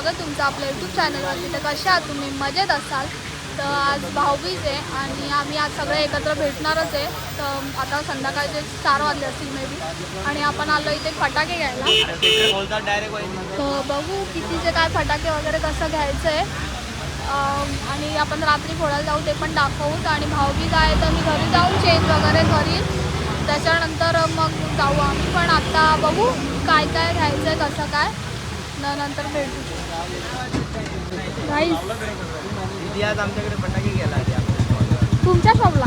स्वागत तुमचं आपल्या यूट्यूब चॅनलवरती तर कशा आहात तुम्ही? मजेत असाल? तर आज भाऊबीज आहे आणि आम्ही आज सगळे एकत्र भेटणारच आहे. तर आता संध्याकाळचे चार वाजले असतील मे बी आणि आपण आलो इथे फटाके घ्यायला. डायरेक्ट तर बघू कितीचे काय फटाके वगैरे कसं घ्यायचं आहे आणि आपण रात्री फोडायला जाऊ ते पण दाखवूत आणि भाऊबीज आहे तर मी घरी जाऊन चेंज वगैरे करीन. त्याच्यानंतर मग जाऊ आम्ही. पण आत्ता बघू काय काय घ्यायचं आहे कसं काय. नंतर भेटू. दिदी आज आमच्याकडे फटाके गेला तुमच्या शॉपला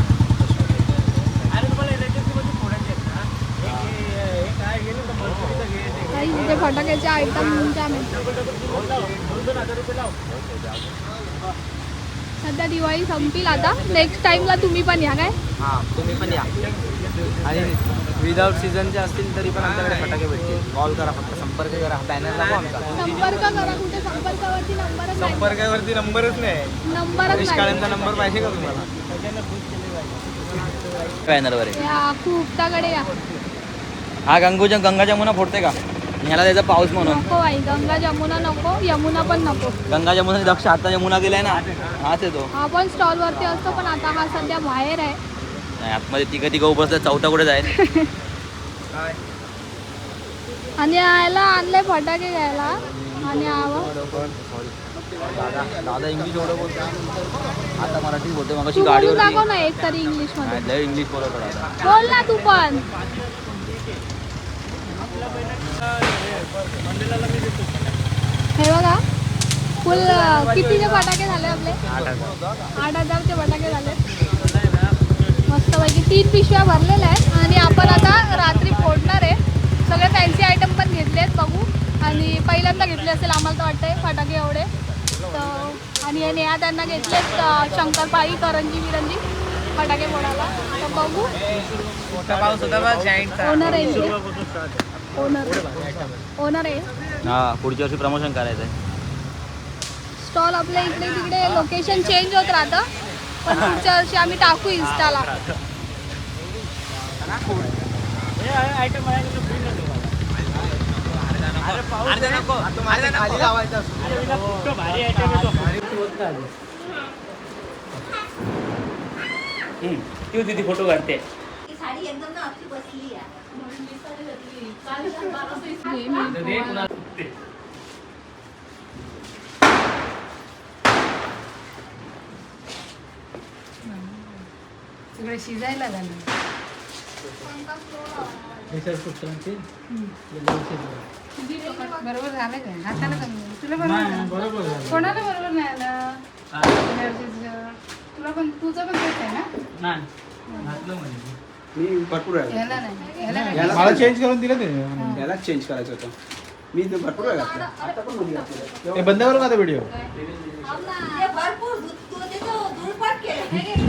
काही फटाक्याचे आयटम तुमच्या सध्या दिवाळी संपील आता. नेक्स्ट टाईमला तुम्ही पण या काय? हां तुम्ही पण या. आणि विदाऊट सीझनचे असतील तरी पण आमच्याकडे फटाके भेटतील. कॉल करा फक्त. संपर्क करा बॅनर दाखवा आमचा. संपर्क करा कुठे संपर्कावरती नंबरच नाही. संपर्कावरती नंबरच नाही. नंबरच हरीश नाही. काळेंचा नंबर पाहिजे का तुम्हाला? बॅनरवर आहे. या या. हा गंगूच्या गंगा जमुना फोडते का? ह्याला त्याचा पाऊस म्हणून. नको आई गंगा जमुना नको यमुना पण नको. गंगा जमुना दक्ष आता यमुना गेलाय ना हाच आहे तो हा पण स्टॉल वरती असतो पण आता हा सध्या बाहेर आहे. नाही आतमध्ये तिघं तिघं उभं असतात चौथा कुठे जाईल? आणि यायला आणले फटाके घ्यायला. आणि आव. दादा दादा इंग्लिश एवढं बोलतो आता मराठी बोलते मग तू बोलून गाडीवर दाखव ना एक तरी इंग्लिशमध्ये. लय इंग्लिश बोलतो दादा. बोल ना तू पण. हे बघा फुल कितीचे फटाके झाले आपले? आठ हजारचे फटाके झाले. मस्तपैकी तीन पिशव्या भरलेल्या आहेत. आणि आपण आता रात्री फोडणार आहे. सगळे फॅन्सी आयटम पण घेतले आहेत बघू. आणि पहिल्यांदा घेतले असेल आम्हाला तर वाटतंय फटाके एवढे. तर आणि हे नेहा त्यांना घेतलेत अं, शंकरपाळी करंजी बिरंजी फटाके फोडायला. तर बघू. ओनर आहे ओनर हा पुढच्या वर्षी प्रमोशन करायचं आहे स्टॉल आपल्या इकडे तिकडे लोकेशन चेंज होत राहतं. पण पुढच्या वर्षी आम्ही टाकू इन्स्टाला दिदी फोटो काढते. साडी एकदम ना आपली बसली आहे. सगळं शिजायला झालं बरोबर झालं काय हाताला कमी झालं. तुला बरोबर झालं? कोणाला बरोबर नाही आलं? एनर्जीचं. तुला पण तुझं पण तेच आहे ना? मी भरपूर आहे ह्याला नाही. ह्याला नाही. याला मला चेंज करून दिलं ते. याला चेंज करायचं होतं. मी ते भरपूर आहे घातलं. आता पण मध्ये. ते बंद करू का व्हिडिओ ते भरपूर तू त्याचं केलं.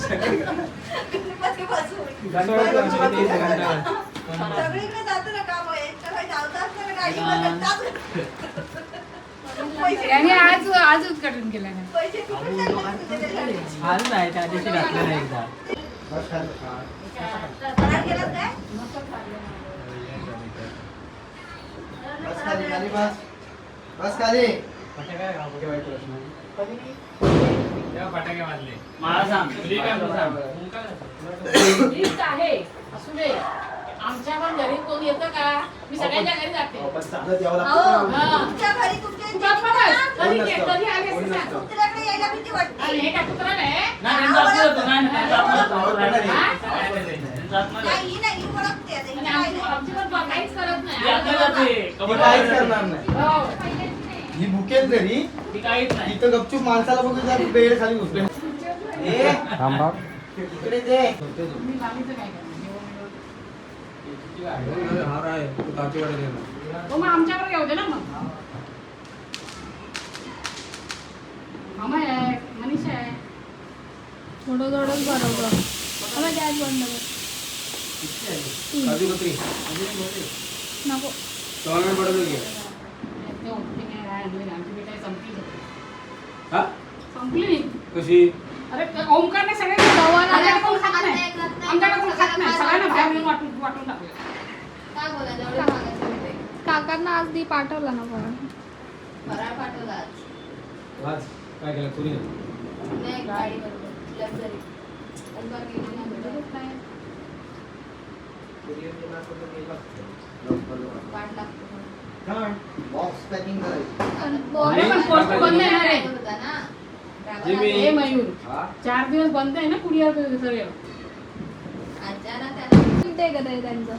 सगळीकडे जातं ना काम त्याने आज आज उद्घाटन केलं नाही पैसे कुठून जातात तुझे त्याच्याकडे? फराळ केलात काय? बस खाली खाली बस बस खाली लिस्ट आहे असू दे आमच्या पण घरी कोण येतं का मी सगळ्यांच्या घरी जाते हो, लागतं ना. तुमच्या घरी तुमच्या तुला पण आहे. कधी कोण ये- नसतं. कधी आली कोण असते सांग. नसतं. कुत्र्याकडे यायला भीती आणि वाटते हे काय कुत्रा नाही नाही, त्यांचं आपलं होतं. हा? नाही ही नाही ही ओळखते आता. आणि हिला आमची नाही. आमची पण बा- काहीच करत नाही ती काहीच करणार नाही हो. ही भुकेल तरी इथं गपचूप माणसाला बघून जर बेड खाली घुसले ए, इकडे दे. मी बाकीचं काय करणार? हो मग आमच्याकडे येऊ दे ना मग. मामा आहे मनीषा आहे. थोडं थोडंच बरोबर. मला गॅस बंद कर. नको. ते नाही आमची हा? संपली? नाही कशी? अरे ओमकारने सगळे आमच्याकडे कोण खात नाही. आमच्याकडे कोण खात नाही. सगळ्यांना बाहेर मिळून वाटून वाटून टाकलं. काकांना आज दी पाठवला ना पण फराळ पाठवला आज. आज? काय केलं? तुरी नाही, गाडीवर लक्झरी. गेली नाही भेटत. हे मयूर. चार दिवस बंद आहे ना कुरिअर सगळे. त्यांचं?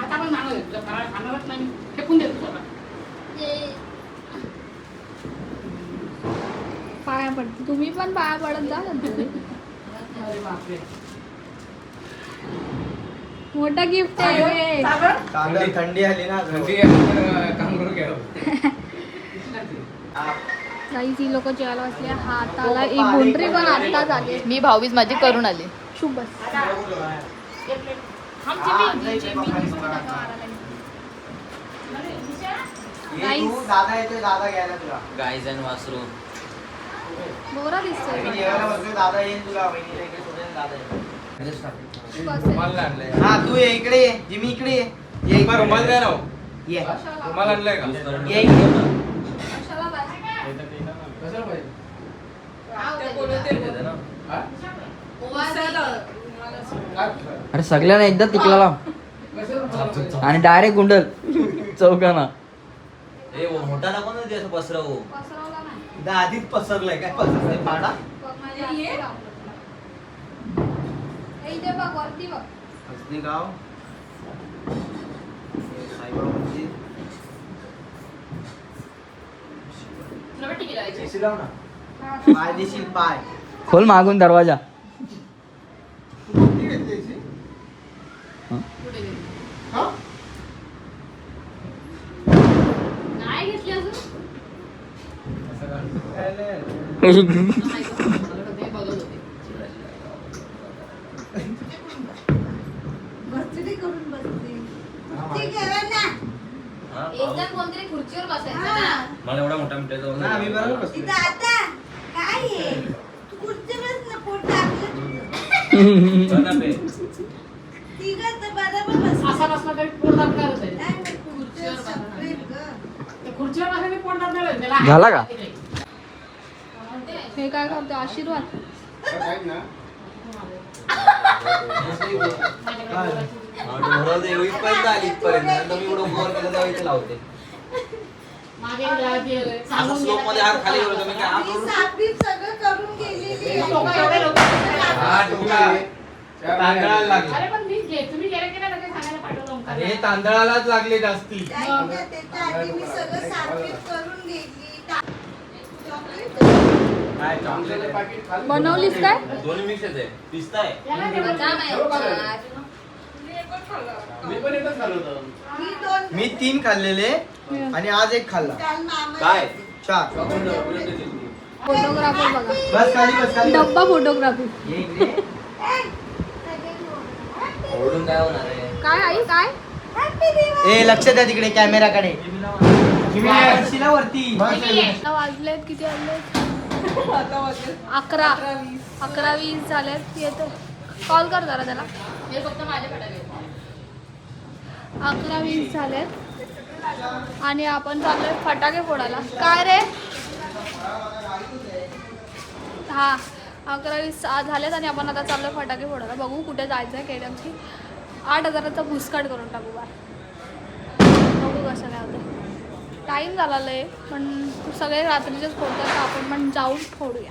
आता पण खाणारच नाही. मी. फेकून देतो पाया पडते तुम्ही पण पाया पडत जा. अरे बापरे. मोठं गिफ्ट आहे. हे. थंडी थंडी आली ना काही ही. लोक जेवायला बसले हाताला एक गुंडरी पण आत्ताच आली मी भाऊबीज माझी करून आले. शुभ. दादा येतोय दादा घ्यायला तुला. गाईज अँड वासरू बोरा मी दिसतोय जेवायला बसलोय दादा येईन तुला वहिनीला इकडे सोडेल दादा येईल. हा तू ये इकडे ये. जिमी इकडे ये. ये इकडे. रुमाल द्या ना ये. रुमाल आणलाय का? ये इकडे. कशाला बस? अरे सगळ्यांना एकदा तिकला लाव आणि डायरेक्ट गुंडल. चौकाना ए मोठा नको ना असं पसरवू. पसरवला नाही. इथं आधीच पसरलंय काय पसरलंय पाडा बघ माझ्या हाती लाव. हे इथे बघ वरती बघ. हसनी गाव साईबाबा मंदिर लाव ना. पाय देशील पाय. खोल मागून दरवाजा? नाही घेतली अजून. ना. कोणतरी खुर्चीवर बसायचं हा. ना मला एवढा मोठा मिठाचा ना मी बरोबर बसलोय. इथं आता काय आहे? तू खुर्चीवरच ना पोट टाकलं तुझं. तिघं तर बरोबर बसली. असा बसला तरी पोट दाबणारच आहे नाही, नाही, खुर्चीवर separate गं. ते खुर्चीवर बसला तरी पोट दाबणार आहे. त्याला झाला का? हे काय करते आशीर्वाद मागे जाते, सांगून slope मध्ये हात खाली मी काय? मी सापडीत सगळं करून गेलेली आहे. लोकं एवढे लोकं हा तांदळाला लागले. अरे पण मी गे- तुम्ही गेले की नाही लगेच सांगायला पाठवलं ओंकारला. अरे तांदळालाच लागले जास्ती. त्याच्या त्याच्या आधी मी सगळं सापडीत करून गेली. टा- चॉकलेट काय चॉकलेट खाली. बनवलीस काय? दोन्ही मिक्स आहे. पिस्ता आहे. याला आहे. मी पण एकच खाल्लं होतं. मी दोन मी तीन खाल्लेले आणि आज एक खाल्ला. काल मामा काय? चार. फोटोग्राफर बघा बस खाली बस खाली. बस. डब्बा फोटोग्राफी. ये इकडे. ओरडून काय होणार आहे? काय आई काय? ए लक्ष द्या तिकडे कॅमेराकडे शिला वरती. आता वाजलेत किती वाजलेत? अकरा. अकरा वीस. झालेत. येतो. कॉल कर जरा त्याला. हे फक्त माझ्या फटाके अकरा वीस झालेत. आणि आपण चाललोय फटाके फोडायला. काय रे? हा अकरा वीस झालेत आणि आपण आता चाललोय फटाके फोडायला. बघू कुठे जायचं आहे केडमची आठ हजाराचा भुसकाट करून टाकू बा बघू कसं काय होतं टाईम झाला आहे पण सगळे रात्रीचेच फोडतात. तर आपण पण जाऊन फोडूया.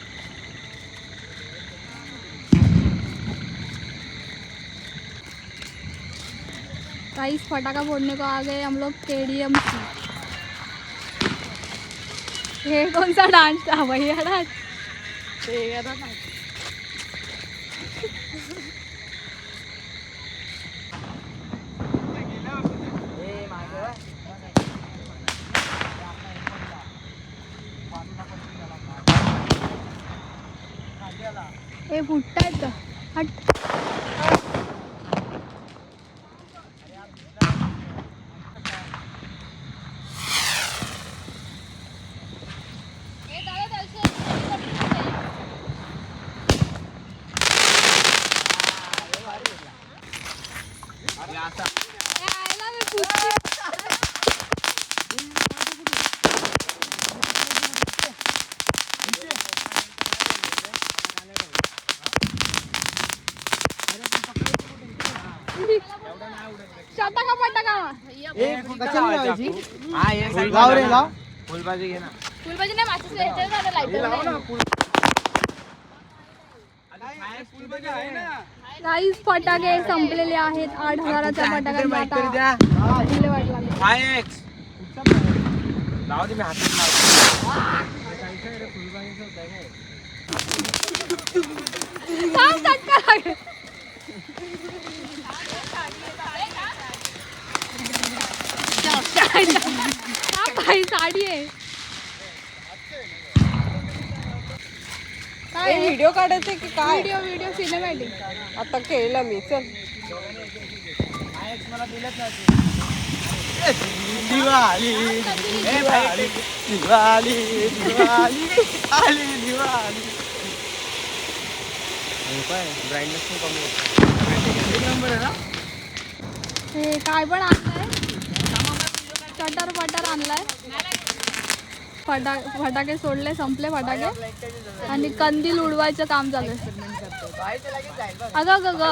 गाइस फटाका फोड़ने को आ गए हम लोग केडीएम ये कौन सा डांस था भैया डांस हे फुटतायत का हट शतका पटका कशाला लावायची लाव रे लाव फुलबाजी नाही माचीस ह्याच्यावर झालं लाईटर काहीच फटाके संपलेले आहेत. आठ हजाराच्या फटाक्यांचा साडी आहे. काय? व्हिडिओ काढायचे की काय? व्हिडिओ व्हिडिओ सिनेमॅटिक आता केलं मी चल. दिवाळी दिवाळी दिवाळी दिवाळी आली दिवाळी हे काय पण आणलंय. चटर पटर आणलाय. फटा फटाके सोडले संपले फटाके. आणि कंदील उडवायचं काम चालू आहे. अगं ग ग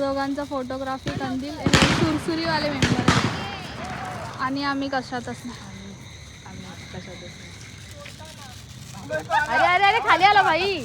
दोघांचा फोटोग्राफी कंदील. सुरसुरीवाले मेंबर आणि आम्ही कशातच नाही. अरे अरे अरे खाली आला भाई.